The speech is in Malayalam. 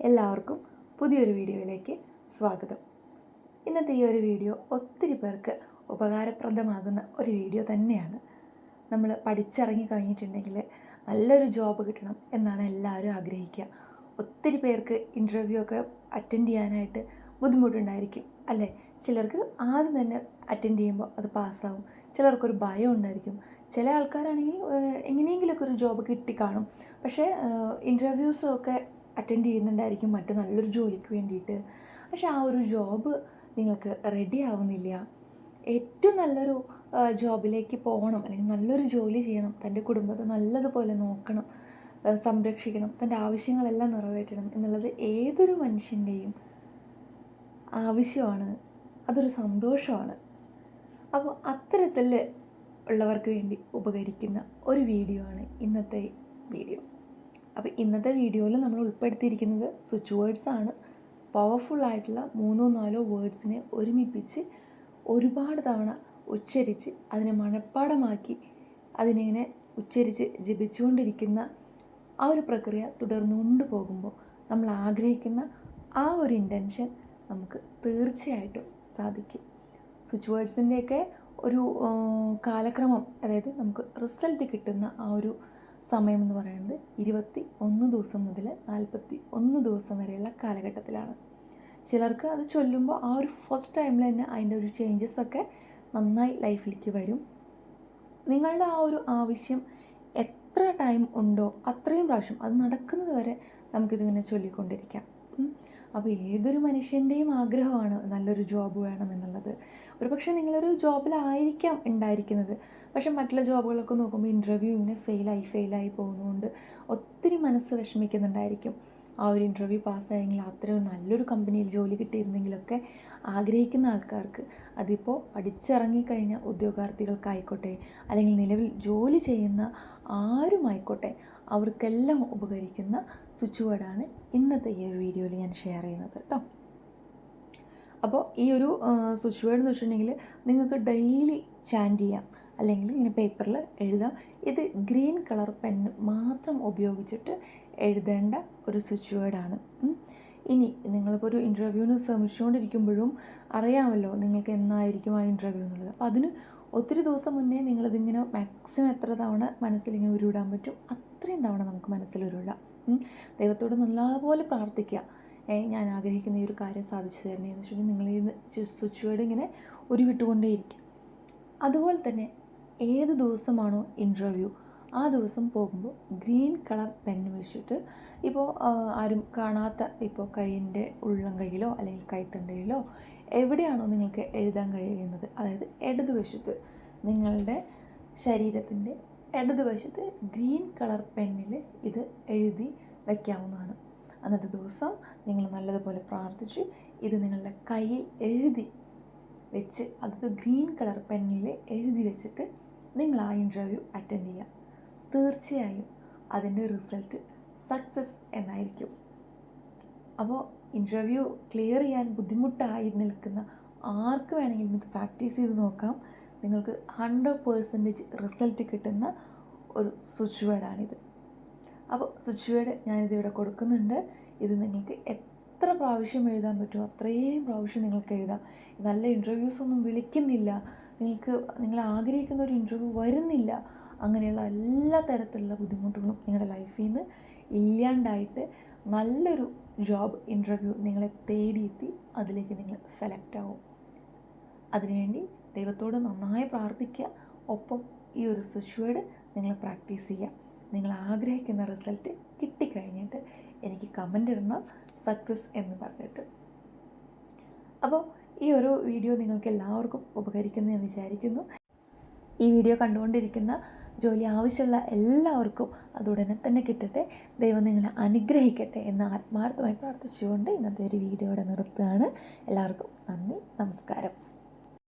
എല്ലാവർക്കും പുതിയൊരു വീഡിയോയിലേക്ക് സ്വാഗതം. ഇന്നത്തെ ഈ ഒരു വീഡിയോ ഒത്തിരി പേർക്ക് ഉപകാരപ്രദമാകുന്ന ഒരു വീഡിയോ തന്നെയാണ്. നമ്മൾ പഠിച്ചിറങ്ങി കഴിഞ്ഞിട്ടുണ്ടെങ്കിൽ നല്ലൊരു ജോബ് കിട്ടണം എന്നാണ് എല്ലാവരും ആഗ്രഹിക്കുക. ഒത്തിരി പേർക്ക് ഇന്റർവ്യൂ ഒക്കെ അറ്റൻഡ് ചെയ്യാനായിട്ട് ബുദ്ധിമുട്ടുണ്ടായിരിക്കും അല്ലേ? ചിലർക്ക് ആദ്യം തന്നെ അറ്റൻഡ് ചെയ്യുമ്പോൾ അത് പാസ്സാവും. ചിലർക്കൊരു ഭയം ഉണ്ടായിരിക്കും. ചില ആൾക്കാരാണെങ്കിൽ എങ്ങനെയെങ്കിലുമൊക്കെ ഒരു ജോബ് കിട്ടിക്കാണും. പക്ഷേ ഇന്റർവ്യൂസൊക്കെ അറ്റൻഡ് ചെയ്യുന്നുണ്ടായിരിക്കും മറ്റു നല്ലൊരു ജോലിക്ക് വേണ്ടിയിട്ട്. പക്ഷെ ആ ഒരു ജോബ് നിങ്ങൾക്ക് റെഡി ആവുന്നില്ല. ഏറ്റവും നല്ലൊരു ജോബിലേക്ക് പോകണം അല്ലെങ്കിൽ നല്ലൊരു ജോലി ചെയ്യണം തന്റെ കുടുംബത്തെ നല്ലതുപോലെ നോക്കണം സംരക്ഷിക്കണം തന്റെ ആവശ്യങ്ങളെല്ലാം നിറവേറ്റണം എന്നുള്ളത് ഏതൊരു മനുഷ്യന്റെയും ആവശ്യമാണ്. അതൊരു സന്തോഷമാണ്. അപ്പോൾ അത്തരത്തിൽ ഉള്ളവർക്ക് വേണ്ടി ഉപകരിക്കുന്ന ഒരു വീഡിയോ ആണ് ഇന്നത്തെ വീഡിയോ. അപ്പോൾ ഇന്നത്തെ വീഡിയോയിൽ നമ്മൾ ഉൾപ്പെടുത്തിയിരിക്കുന്നത് സ്വിച്ച് വേർഡ്സ് ആണ്. ആയിട്ടുള്ള മൂന്നോ നാലോ വേർഡ്സിനെ ഒരുമിപ്പിച്ച് ഒരുപാട് തവണ ഉച്ചരിച്ച് അതിനെ മനഃപ്പാടമാക്കി അതിനെങ്ങനെ ഉച്ചരിച്ച് ജപിച്ചുകൊണ്ടിരിക്കുന്ന ആ ഒരു പ്രക്രിയ തുടർന്നുകൊണ്ട് പോകുമ്പോൾ നമ്മൾ ആഗ്രഹിക്കുന്ന ആ ഒരു ഇന്റൻഷൻ നമുക്ക് തീർച്ചയായിട്ടും സാധിക്കും. സ്വിച്ച് വേർഡ്സിന്റെയൊക്കെ ഒരു കാലക്രമം അതായത് നമുക്ക് റിസൾട്ട് കിട്ടുന്ന ആ ഒരു സമയം എന്ന് പറയുന്നത് ഇരുപത്തി ഒന്ന് ദിവസം മുതൽ നാൽപ്പത്തി ഒന്ന് ദിവസം വരെയുള്ള കാലഘട്ടത്തിലാണ് ചിലർക്ക് അത് ചൊല്ലുമ്പോൾ ആ ഒരു ഫസ്റ്റ് ടൈമിൽ തന്നെ അതിന്റെ ഒരു ചേഞ്ചസ് ഒക്കെ നന്നായി ലൈഫിലേക്ക് വരും നിങ്ങളുടെ ആ ഒരു ആവശ്യം എത്ര ടൈം ഉണ്ടോ അത്രയും പ്രാവശ്യം അത് നടക്കുന്നത് വരെ നമുക്കിതിങ്ങനെ ചൊല്ലിക്കൊണ്ടിരിക്കാം. അപ്പോൾ ഏതൊരു മനുഷ്യന്റെയും ആഗ്രഹമാണ് നല്ലൊരു ജോബ് വേണം വേണമെന്നുള്ളത് ഒരു പക്ഷേ നിങ്ങളൊരു ജോബിലായിരിക്കാം ഉണ്ടായിരിക്കുന്നത്. പക്ഷേ മറ്റുള്ള ജോബുകളൊക്കെ നോക്കുമ്പോൾ ഇന്റർവ്യൂ ഇങ്ങനെ ഫെയിലായി ഫെയിലായി പോകുന്നതുകൊണ്ട് ഒത്തിരി മനസ്സ് വിഷമിക്കുന്നുണ്ടായിരിക്കും. ആ ഒരു ഇന്റർവ്യൂ പാസ്സായെങ്കിൽ അത്രയും നല്ലൊരു കമ്പനിയിൽ ജോലി കിട്ടിയിരുന്നെങ്കിലൊക്കെ ആഗ്രഹിക്കുന്ന ആൾക്കാർക്ക് അതിപ്പോൾ പഠിച്ചിറങ്ങിക്കഴിഞ്ഞ ഉദ്യോഗാർത്ഥികൾക്കായിക്കോട്ടെ അല്ലെങ്കിൽ നിലവിൽ ജോലി ചെയ്യുന്ന ആരുമായിക്കോട്ടെ അവർക്കെല്ലാം ഉപകരിക്കുന്ന സ്വിച്ച് വേർഡാണ് ഇന്നത്തെ ഈ ഒരു വീഡിയോയിൽ ഞാൻ ഷെയർ ചെയ്യുന്നത് കേട്ടോ അപ്പോൾ ഈ ഒരു സ്വിച്ച് വേർഡ് എന്ന് വെച്ചിട്ടുണ്ടെങ്കിൽ നിങ്ങൾക്ക് ഡെയിലി ചാൻഡ് ചെയ്യാം. അല്ലെങ്കിൽ ഇങ്ങനെ പേപ്പറിൽ എഴുതാം. ഇത് ഗ്രീൻ കളർ പെൻ മാത്രം ഉപയോഗിച്ചിട്ട് എഴുതേണ്ട ഒരു സ്വിച്ച് വേർഡാണ് ഇനി നിങ്ങളിപ്പോൾ ഒരു ഇന്റർവ്യൂവിന് ശ്രമിച്ചുകൊണ്ടിരിക്കുമ്പോഴും അറിയാമല്ലോ നിങ്ങൾക്ക് എന്നായിരിക്കും ആ ഇന്റർവ്യൂ എന്നുള്ളത്. അപ്പോൾ അതിന് ഒത്തിരി ദിവസം മുന്നേ നിങ്ങളിതിങ്ങനെ മാക്സിമം എത്ര തവണ മനസ്സിലിങ്ങനെ ഉരുവിടാൻ പറ്റും അത്രയും തവണ നമുക്ക് മനസ്സിൽ ഉരുവിടാം. ദൈവത്തോട് നല്ലപോലെ പ്രാർത്ഥിക്കുക. ഞാൻ ആഗ്രഹിക്കുന്ന ഈ ഒരു കാര്യം സാധിച്ചു തരണേ എന്ന് വെച്ചിട്ടുണ്ടെങ്കിൽ നിങ്ങൾ ഈ സ്വിച്ച് വേർഡ് ഇങ്ങനെ ഉരുവിട്ടുകൊണ്ടേയിരിക്കും. അതുപോലെ തന്നെ ഏത് ദിവസമാണോ ഇന്റർവ്യൂ ആ ദിവസം പോകുമ്പോൾ ഗ്രീൻ കളർ പെൻ വെച്ചിട്ട് ഇപ്പോൾ ആരും കാണാത്ത ഇപ്പോൾ കൈയിന്റെ ഉള്ളം കൈയിലോ അല്ലെങ്കിൽ കൈത്തണ്ടയിലോ എവിടെയാണോ നിങ്ങൾക്ക് എഴുതാൻ കഴിയുന്നത്. അതായത് ഇടതുവശത്ത് നിങ്ങളുടെ ശരീരത്തിന്റെ ഇടതുവശത്ത് ഗ്രീൻ കളർ പെന്നിൽ ഇത് എഴുതി വയ്ക്കാവുന്നതാണ് അന്നത്തെ ദിവസം നിങ്ങൾ നല്ലതുപോലെ പ്രാർത്ഥിച്ച് ഇത് നിങ്ങളുടെ കയ്യിൽ എഴുതി വെച്ച് അത് ഗ്രീൻ കളർ പെന്നിൽ എഴുതി വെച്ചിട്ട് നിങ്ങൾ ആ ഇന്റർവ്യൂ അറ്റൻഡ് ചെയ്യുക. തീർച്ചയായും അതിന്റെ റിസൾട്ട് സക്സസ് എന്നായിരിക്കും. അപ്പോൾ ഇന്റർവ്യൂ ക്ലിയർ ചെയ്യാൻ ബുദ്ധിമുട്ടായി നിൽക്കുന്ന ആർക്ക് വേണമെങ്കിലും ഇത് പ്രാക്ടീസ് ചെയ്ത് നോക്കാം. നിങ്ങൾക്ക് ഹൺഡ്രഡ് പേഴ്സന്റേജ് റിസൾട്ട് കിട്ടുന്ന ഒരു സ്വിച്ച് വേർഡാണിത് അപ്പോൾ സ്വിച്ച് വേർഡ് ഞാനിതിവിടെ കൊടുക്കുന്നുണ്ട്. ഇത് നിങ്ങൾക്ക് എത്ര പ്രാവശ്യം എഴുതാൻ പറ്റുമോ അത്രയും പ്രാവശ്യം നിങ്ങൾക്ക് എഴുതാം. നല്ല ഇന്റർവ്യൂസ് ഒന്നും വിളിക്കുന്നില്ല. നിങ്ങൾക്ക് നിങ്ങൾ ആഗ്രഹിക്കുന്ന ഒരു ഇന്റർവ്യൂ വരുന്നില്ല. അങ്ങനെയുള്ള എല്ലാ തരത്തിലുള്ള ബുദ്ധിമുട്ടുകളും നിങ്ങളുടെ ലൈഫിൽ നിന്ന് ഇല്ലാണ്ടായിട്ട് നല്ലൊരു ജോബ് ഇന്റർവ്യൂ നിങ്ങളെ തേടിയെത്തി അതിലേക്ക് നിങ്ങൾ സെലക്ട് ആവും. അതിനുവേണ്ടി ദൈവത്തോട് നന്നായി പ്രാർത്ഥിക്കുക. ഒപ്പം ഈ ഒരു സ്വിച്ച് വേർഡ് നിങ്ങൾ പ്രാക്ടീസ് ചെയ്യുക. നിങ്ങൾ ആഗ്രഹിക്കുന്ന റിസൾട്ട് കിട്ടിക്കഴിഞ്ഞിട്ട് എനിക്ക് കമന്റ് ഇടണം. സക്സസ് എന്ന് പറഞ്ഞിട്ട്. അപ്പോൾ ഈ ഒരു വീഡിയോ നിങ്ങൾക്ക് എല്ലാവർക്കും ഉപകരിക്കുന്നു ഞാൻ വിചാരിക്കുന്നു. ഈ വീഡിയോ കണ്ടുകൊണ്ടിരിക്കുന്ന ജോലി ആവശ്യമുള്ള എല്ലാവർക്കും അതുടനെ തന്നെ കിട്ടട്ടെ. ദൈവം നിങ്ങളെ അനുഗ്രഹിക്കട്ടെ എന്ന് ആത്മാർത്ഥമായി പ്രാർത്ഥിച്ചുകൊണ്ട് ഇന്നത്തെ ഒരു വീഡിയോയുടെ നിർത്തുകയാണ്. എല്ലാവർക്കും നന്ദി നമസ്കാരം.